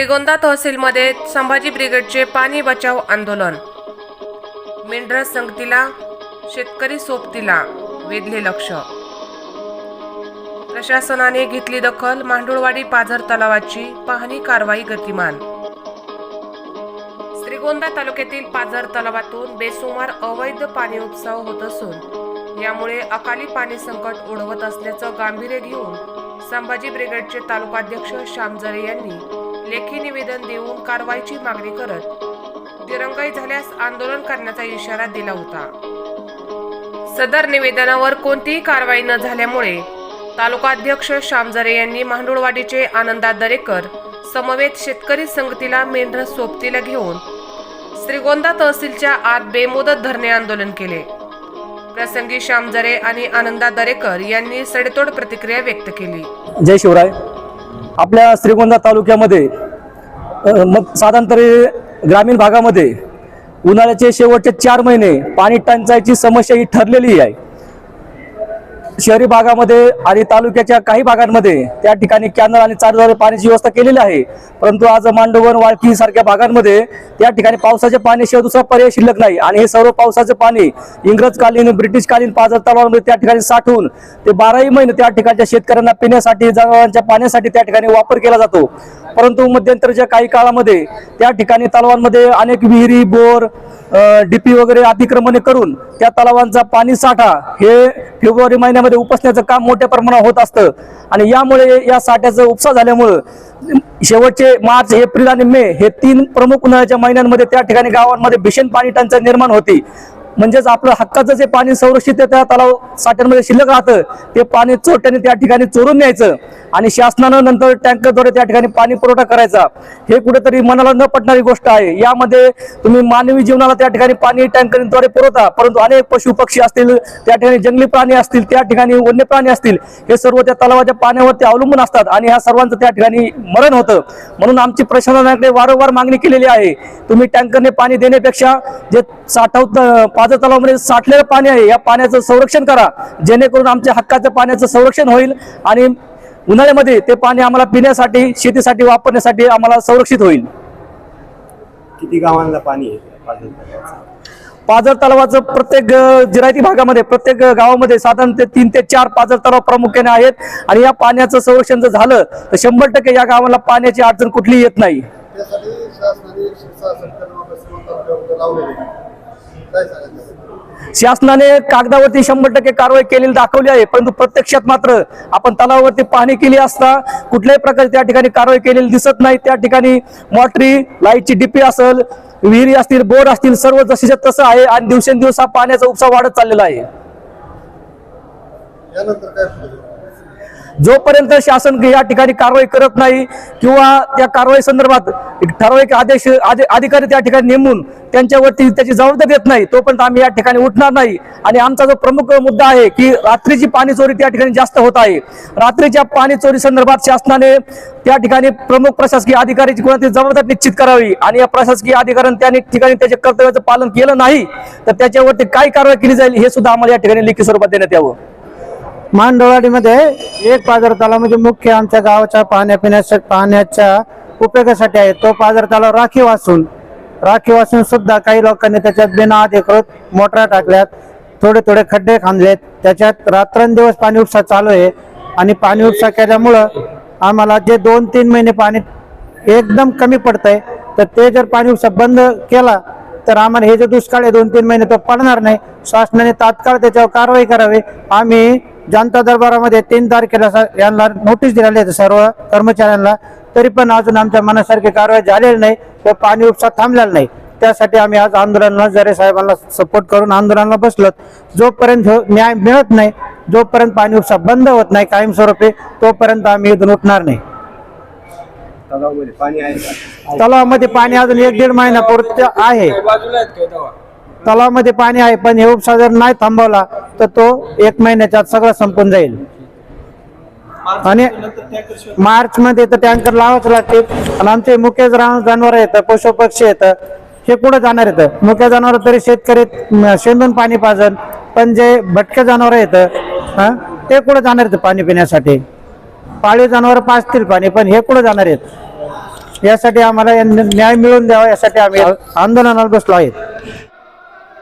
श्रीगोंदा तहसीलमध्ये संभाजी ब्रिगेडचे पाणी बचाव आंदोलन. मेंढरा संगतीला शेतकरी सोबतीला वेधले लक्ष. प्रशासनाने घेतली दखल मांडुळवाडी पाझर तलावाची पाहणी कारवाई गतिमान. श्रीगोंदा तालुक्यातील पाझर तलावातून बेसुमार अवैध पाणी उपसाव होत असून यामुळे अकाली पाणी संकट ओढवत असल्याचं गांभीर्य घेऊन संभाजी ब्रिगेडचे तालुकाध्यक्ष श्यामजरे यांनी लेखी निवेदन देऊन कारवाईची मागणी करत दिरंगाई झाल्यास आंदोलन करण्याचा इशारा दिला होता. सदर निवेदनावर कोणतीही कारवाई न झाल्यामुळे तालुकाध्यक्ष श्यामजरे यांनी मांडुळवाडीचे आनंदा दरेकर समवेत शेतकरी संगतीला मेंढर सोबतीला घेऊन श्रीगोंदा तहसीलच्या आत बेमुदत धरणे आंदोलन केले. प्रसंगी श्यामजरे आणि आनंदा दरेकर यांनी सडेतोड प्रतिक्रिया व्यक्त केली. जय शिवराय. आपल्या श्रीगोंदा तालुक्यामध्ये मग साधारणतरी ग्रामीण भागामध्ये उन्हाळ्याचे शेवटचे चार महिने पाणी टंचाईची समस्या ही ठरलेली आहे. शहरी भागामध्ये आणि तालुक्याच्या काही भागांमध्ये त्या ठिकाणी कॅनल आणि चारद्वारे पाण्याची व्यवस्था केलेली आहे. परंतु आज मांडवण वाळकी सारख्या भागांमध्ये त्या ठिकाणी पावसाचे पाण्याशिवाय दुसरा पर्याय शिल्लक नाही. आणि हे सर्व पावसाचे पाणी इंग्रजकालीन ब्रिटिशकालीन पाजर तलावांमध्ये त्या ठिकाणी साठवून ते बाराही महिने त्या ठिकाणच्या शेतकऱ्यांना पिण्यासाठी जनावरांच्या पाण्यासाठी त्या ठिकाणी वापर केला जातो. परंतु मध्यंतरच्या काही काळामध्ये त्या ठिकाणी तलावांमध्ये अनेक विहिरी बोर डीपी वगैरे अतिक्रमणे करून त्या तलावांचा पाणी साठा हे फेब्रुवारी महिन्यामध्ये उपसण्याचं काम मोठ्या प्रमाणात होत असतं. आणि यामुळे या साठ्याचा उपसा झाल्यामुळं शेवटचे मार्च एप्रिल आणि मे हे तीन प्रमुख उन्हाळ्याच्या महिन्यांमध्ये त्या ठिकाणी गावांमध्ये भीषण पाणी टंचाई निर्माण होती. म्हणजेच आपलं हक्काचं जे पाणी संरक्षित आहे त्या तलाव साठ्यांमध्ये शिल्लक राहतं ते पाणी चोरट्याने त्या ठिकाणी चोरून न्यायचं. आणि शासनानं नंतर टँकरद्वारे त्या ठिकाणी पाणी पुरवठा करायचा. हे कुठेतरी मनाला न पटणारी गोष्ट आहे. यामध्ये तुम्ही मानवी जीवनाला त्या ठिकाणी पाणी टँकरद्वारे पुरवता परंतु अनेक पशु पक्षी असतील त्या ठिकाणी जंगली प्राणी असतील त्या ठिकाणी वन्य प्राणी असतील हे सर्व त्या तलावाच्या पाण्यावरती अवलंबून असतात आणि ह्या सर्वांचं त्या ठिकाणी मरण होतं. म्हणून आमची प्रशासनाकडे वारंवार मागणी केलेली आहे. तुम्ही टँकरने पाणी देण्यापेक्षा जे साठव पाझर तलावामध्ये साठलेलं पाणी आहे या पाण्याचं संरक्षण करा. जेणेकरून आमच्या हक्काचं पाण्याचं संरक्षण होईल आणि उन्हाळ्यामध्ये ते पाणी आम्हाला पिण्यासाठी शेतीसाठी वापरण्यासाठी आम्हाला संरक्षित होईल. किती गावांना पाणी आहे? पाझर तलावाचं? प्रत्येक जिरायती भागामध्ये प्रत्येक गावामध्ये साधारण ते तीन ते चार पाझर तलाव प्रामुख्याने आहेत आणि या पाण्याचं संरक्षण जर झालं तर शंभर टक्के या गावाला पाण्याची अडचण कुठलीही येत नाही. त्यासाठी शासनाने लावलेले काय सांगायचं शासनाने कागदावरती शंभर टक्के कारवाई केलेली दाखवली आहे परंतु प्रत्यक्षात मात्र आपण तलावावरती पाहणी केली असता कुठल्याही प्रकारे त्या ठिकाणी कारवाई केलेली दिसत नाही. त्या ठिकाणी मॉटरी लाईटची डीपी असेल विहिरी असतील बोर्ड असतील सर्व जशीच्या तसं आहे आणि दिवसेंदिवस हा पाण्याचा उपसा वाढत चाललेला आहे. यानंतर काय जोपर्यंत शासन या ठिकाणी कारवाई करत नाही किंवा त्या कारवाई संदर्भात एक ठराविक आदेश अधिकारी त्या ठिकाणी नेमून त्यांच्यावरती त्याची जबाबदारी देत नाही तोपर्यंत आम्ही या ठिकाणी उठणार नाही. आणि आमचा जो प्रमुख मुद्दा आहे की रात्रीची पाणी चोरी त्या ठिकाणी जास्त होत आहे. रात्रीच्या पाणी चोरी संदर्भात शासनाने त्या ठिकाणी प्रमुख प्रशासकीय अधिकाऱ्याची कोणाची जबाबदारी निश्चित करावी आणि या प्रशासकीय अधिकाऱ्यांनी त्या ठिकाणी त्याच्या कर्तव्याचं पालन केलं नाही तर त्याच्यावरती काय कारवाई केली जाईल हे सुद्धा आम्हाला या ठिकाणी लेखी स्वरूपात देण्यात यावं. मांडोळाडीमध्ये एक पाझर तलाव म्हणजे मुख्य आमच्या गावाच्या पाण्यापिण्याच्या पाहण्याच्या पाण्याच्या उपयोगासाठी आहे. तो पाझर तलाव राखीव असून राखीव असून सुद्धा काही लोकांनी त्याच्यात बिना अधिकृत मोटरा टाकल्यात थोडे थोडे खड्डे खांदलेत. त्याच्यात रात्रंदिवस पाणी उपसा चालू आहे आणि पाणी उपसा केल्यामुळं आम्हाला जे दोन तीन महिने पाणी एकदम कमी पडतंय तर ते जर पाणी उपसा बंद केला तर आम्हाला हे जे दुष्काळ आहे दोन तीन महिने तो पडणार नाही. शासनाने तात्काळ त्याच्यावर कारवाई करावी. आम्ही जनता दरबारामध्ये तीन तारखेला यांना नोटीस दिलेली आहे सर्व कर्मचाऱ्यांना. तरी पण अजून आमच्या मनासारखी कारवाई झालेली नाही. व पाणी उपसा थांबलेला नाही. त्यासाठी आम्ही आज आंदोलनाला जरे साहेबांना सपोर्ट करून आंदोलनाला बसलो जोपर्यंत न्याय मिळत नाही जोपर्यंत पाणी उपसा बंद होत नाही कायमस्वरूपी तोपर्यंत आम्ही इथून उठणार नाही. तलावामध्ये पाणी आहे का? तलावामध्ये पाणी अजून एक दीड महिन्यापुरतं आहे. तलावामध्ये पाणी आहे पण हे उपसा जर नाही थांबवला तर तो एक महिन्याच्या आत सगळं संपून जाईल. आणि मार्च मध्ये तर टँकर लावाच लागतील आणि आमचे मुख्य जनावर येतं पशु पक्षी येतं हे कुठं जाणार येतं मुख्य जनावर तरी शेतकरी म, शेंदून पाणी पाजन पण जे भटके जनावर येतं हा ते कुठं जाणार येतं पाणी पिण्यासाठी? पाळीव जनावर पाजतील पाणी पण हे कुठं जाणार आहेत? यासाठी आम्हाला या न्याय मिळवून द्यावा यासाठी आम्ही आंदोलनाला बसलो आहेत.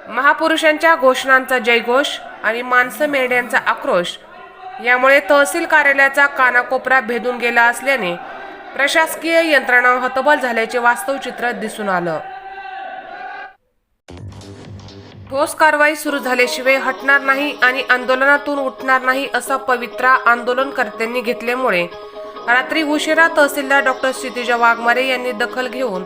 महापुरुषांच्या घोषणांचा जयघोष आणि माणसं मेंढ्यांचा आक्रोश यामुळे तहसील कार्यालयाचा कानाकोपरा भेदून गेला असल्याने प्रशासकीय यंत्रणा हतबल झाल्याचे वास्तव चित्र दिसून आलं. ठोस कारवाई सुरू झाल्याशिवाय हटणार नाही आणि आंदोलनातून उठणार नाही असा पवित्रा आंदोलनकर्त्यांनी घेतल्यामुळे. रात्री उशिरा तहसीलदार डॉक्टर क्षितिजा वाघमारे यांनी दखल घेऊन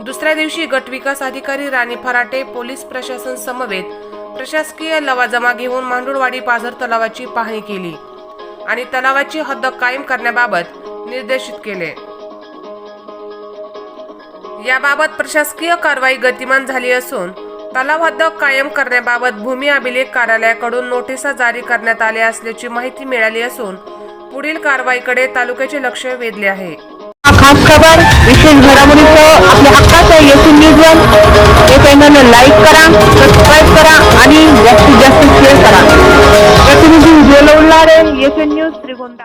दुसऱ्या दिवशी गटविकास अधिकारी राणी फराटे पोलीस प्रशासन समवेत प्रशासकीय लवाजमा घेऊन मांडुळवाडी पाझर तलावाची पाहणी केली आणि तलावाची हद्द कायम करण्याबाबत निर्देशित केले. याबाबत प्रशासकीय कारवाई गतिमान झाली असून तलावहद्द कायम करण्याबाबत भूमी अभिलेख कार्यालयाकडून नोटिसा जारी करण्यात आल्या असल्याची माहिती मिळाली असून पुढील कारवाईकडे तालुक्याचे लक्ष वेधले आहे. खास खबर विशेष घडामोडीचं आपल्या हक्काचं येथील न्यूजवर हे चॅनल लाईक करा सबस्क्राईब करा आणि जास्तीत जास्त शेअर करा. प्रतिनिधी उज्ज्वल उल्हारे येथील न्यूज त्रिगोंदा